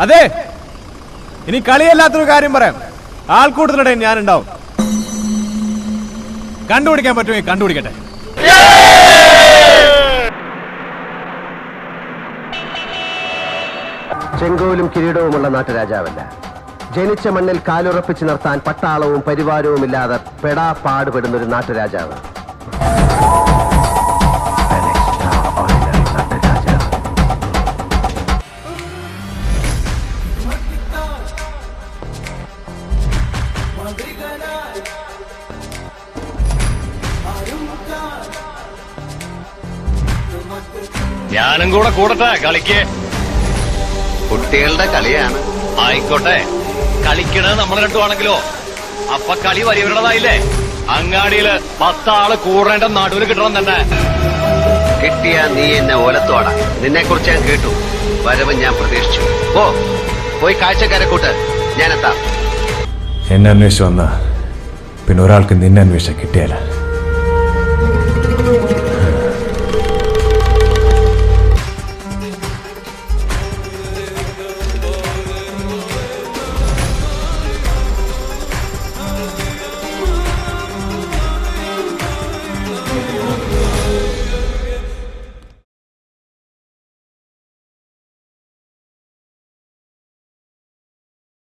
അതെ. ഇനി കളിയല്ലാത്തൊരു കാര്യം പറയാം. ആൾക്കൂട്ടത്തിനിടയിൽ ഞാൻ ഉണ്ടാവും കണ്ടുപിടിക്കാൻ പറ്റുമെങ്കിൽ കണ്ടുപിടിക്കട്ടെ. ചെങ്കോലും കിരീടവുമുള്ള നാട്ടുരാജാവല്ല. ജനിച്ച മണ്ണിൽ കാലുറപ്പിച്ച് നിർത്താൻ പട്ടാളവും പരിവാരവും ഇല്ലാതെ പെടാ പാടുപെടുന്ന ഒരു നാട്ടുരാജാവ്. ഞാനും കൂടെ കൂടട്ടെ കളിക്ക്. കുട്ടികളുടെ കളിയാണ്. ആയിക്കോട്ടെ. കളിക്കണത് നമ്മൾ കിട്ടുവാണെങ്കിലോ അപ്പൊ കളി വലിയവരുടേതായില്ലേ അങ്ങാടിയിൽ പത്താൾ കൂടേണ്ട നടുവിൽ കിട്ടണം തന്നെ. കിട്ടിയ നീ എന്നെ ഓലത്തോട. നിന്നെ കുറിച്ച് ഞാൻ കേട്ടു. വരവ് ഞാൻ പ്രതീക്ഷിച്ചു. ഓ പോയി കാഴ്ചക്കാരെ കൂട്ട്. ഞാനെത്താം. എന്നെ അന്വേഷിച്ച് വന്ന പിന്നെ ഒരാൾക്ക് നിന്നെ അന്വേഷിച്ച കിട്ടിയാല.